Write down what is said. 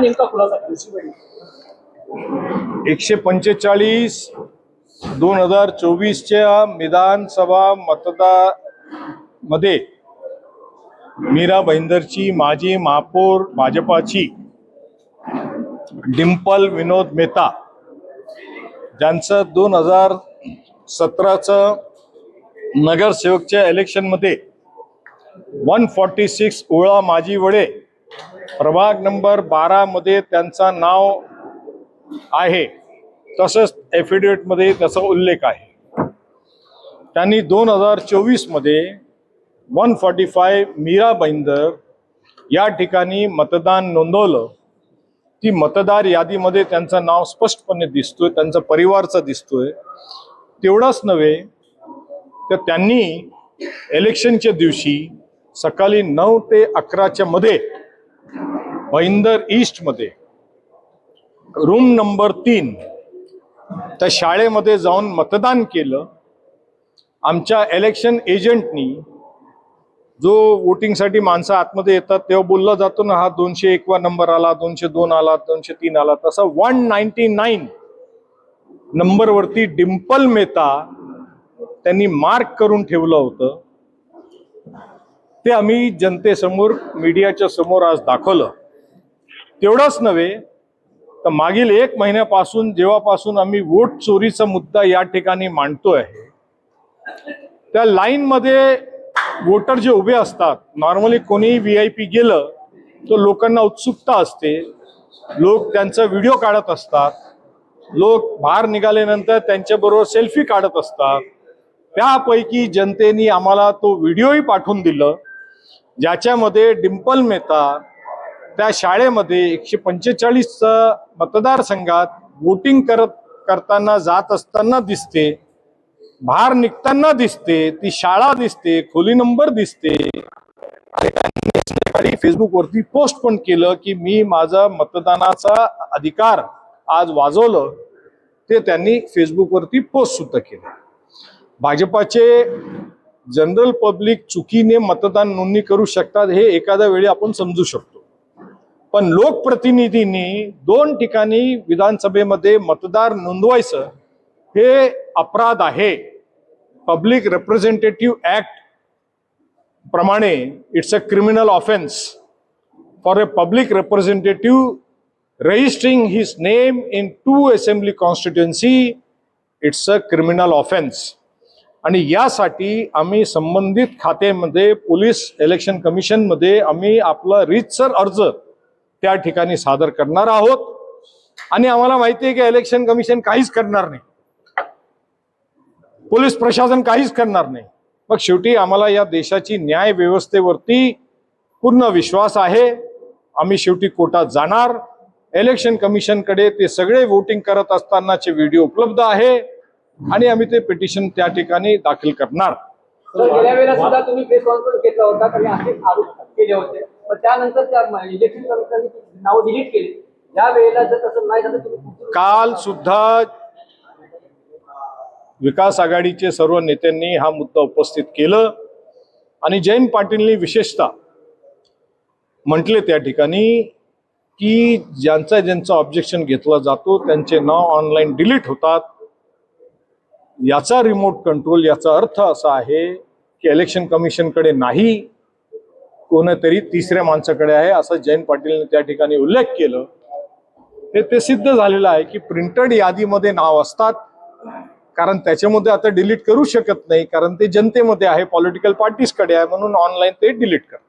नेमका खुलासा एकशे पंचेचाळीस दोन हजार चोवीसच्या विधानसभा मतदामध्ये मीरा भाईंदरची माजी महापौर भाजपाची डिंपल विनोद मेहता ज्यांचं दोन हजार सतराचं नगरसेवकच्या इलेक्शनमध्ये वन फॉर्टी सिक्स ओळा माझी वडे प्रभाग नंबर बारामध्ये त्यांचा नाव आहे. तसंच ॲफिडेविटमध्ये त्याचा उल्लेख आहे. त्यांनी दोन हजार चोवीसमध्ये one forty five Mira Bhayandar या ठिकाणी मतदान नोंदवलं. ती मतदार यादीमध्ये त्यांचं नाव स्पष्टपणे दिसतोय त्यांचा परिवारचा दिसतोय. तेवढाच नव्हे तर त्यांनी इलेक्शनच्या दिवशी सकाळी नऊ ते अकराच्या मध्ये भाईंदर ईस्टमध्ये. रूम नंबर तीन. त्या शाळेमध्ये जाऊन मतदान केलं. आमच्या इलेक्शन एजंटनी जो वोटिंगसाठी माणसं आतमध्ये येतात तेव्हा बोलला जातो ना हा दोनशे एकवा नंबर आला दोनशे दोन आला दोनशे तीन आला. तसा वन नाईन्टी नाईन नंबरवरती डिम्पल मेहता त्यांनी मार्क करून ठेवलं होतं. ते आम्ही जनतेसमोर मीडियाच्या समोर आज दाखवलं. तेवढंच नव्हे तर मागील एक महिन्यापासून जेव्हापासून आम्ही वोट चोरीचा मुद्दा या ठिकाणी मांडतोय त्या लाईनमध्ये वोटर जे उभे असतात नॉर्मली कोणी व्ही आय पी गेलं तर लोकांना उत्सुकता असते. लोक त्यांचा व्हिडिओ काढत असतात. लोक बाहेर निघाल्यानंतर त्यांच्याबरोबर सेल्फी काढत असतात. त्यापैकी जनतेने आम्हाला तो व्हिडिओही पाठवून दिलं ज्याच्यामध्ये डिम्पल मेहता त्या शाळेमध्ये एकशे पंचेचाळीस मतदारसंघात वोटिंग करत करताना जात असताना दिसते बाहेर निघताना दिसते ती शाळा दिसते खोली नंबर दिसते. त्यांनी फेसबुकवरती पोस्ट पण केलं की मी माझा मतदानाचा अधिकार आज वाजवलं. ते त्यांनी फेसबुकवरती पोस्ट सुद्धा केलं. भाजपाचे जनरल पब्लिक चुकीने मतदान नोंदणी करू शकतात हे एखाद्या वेळी आपण समजू शकतो. पण लोकप्रतिनिधींनी दोन ठिकाणी विधानसभेमध्ये मतदार नोंदवायचं हे अपराध आहे. पब्लिक रिप्रेझेंटेटिव्ह ऍक्ट प्रमाणे it's a criminal offence for a public representative registering his name into assembly constituency it's a criminal offence आणि यासाठी आम्ही संबंधित खात्यामध्ये पोलीस इलेक्शन कमिशनमध्ये आम्ही आपला रीतसर अर्ज त्या ठिकाणी सादर करणार आहोत. आणि आम्हाला माहिती आहे की इलेक्शन कमिशन काहीच करणार नाही. पोलीस प्रशासन काहीच करणार नाही. मग शेवटी आम्हाला या देशाची न्याय व्यवस्थेवरती पूर्ण विश्वास आहे. आम्ही शेवटी कोर्टात जाणार. इलेक्शन कमिशनकडे ते सगळे वोटिंग करत असतानाचे व्हिडिओ उपलब्ध आहे. आणि आम्ही ते पिटिशन त्या ठिकाणी दाखल करणार. गेल्या वेळेला सुद्धा तुम्ही प्रेस कॉन्फरन्स घेतला होता आरोप केले होते. त्यानंतर त्या इलेक्शन कमिशनने नाव डिलीट केले. या वेळेला जर तसं नाही झालं तुम्ही काल सुद्धा विकास आघाडीचे सर्व नेत्यांनी हा मुद्दा उपस्थित केलं. आणि जयंत पाटीलनी विशेषतः म्हटले त्या ठिकाणी की ज्यांचा ज्यांचा ऑब्जेक्शन घेतला जातो त्यांचे नाव ऑनलाईन डिलीट होतात. याचा रिमोट कंट्रोल याचा अर्थ असा आहे की इलेक्शन कमिशनकडे नाही. कोणतरी तिसऱ्या माणसाकडे आहे असं जयंत पाटीलने त्या ठिकाणी उल्लेख केलं. हे ते सिद्ध झालेलं आहे की प्रिंटेड यादीमध्ये नाव असतात. कारण त्याच्यामध्ये आता डिलीट करू शकत नाही कारण ते जनतेमध्ये आहे पॉलिटिकल पार्टीजकडे आहे म्हणून ऑनलाईन ते डिलीट करतात.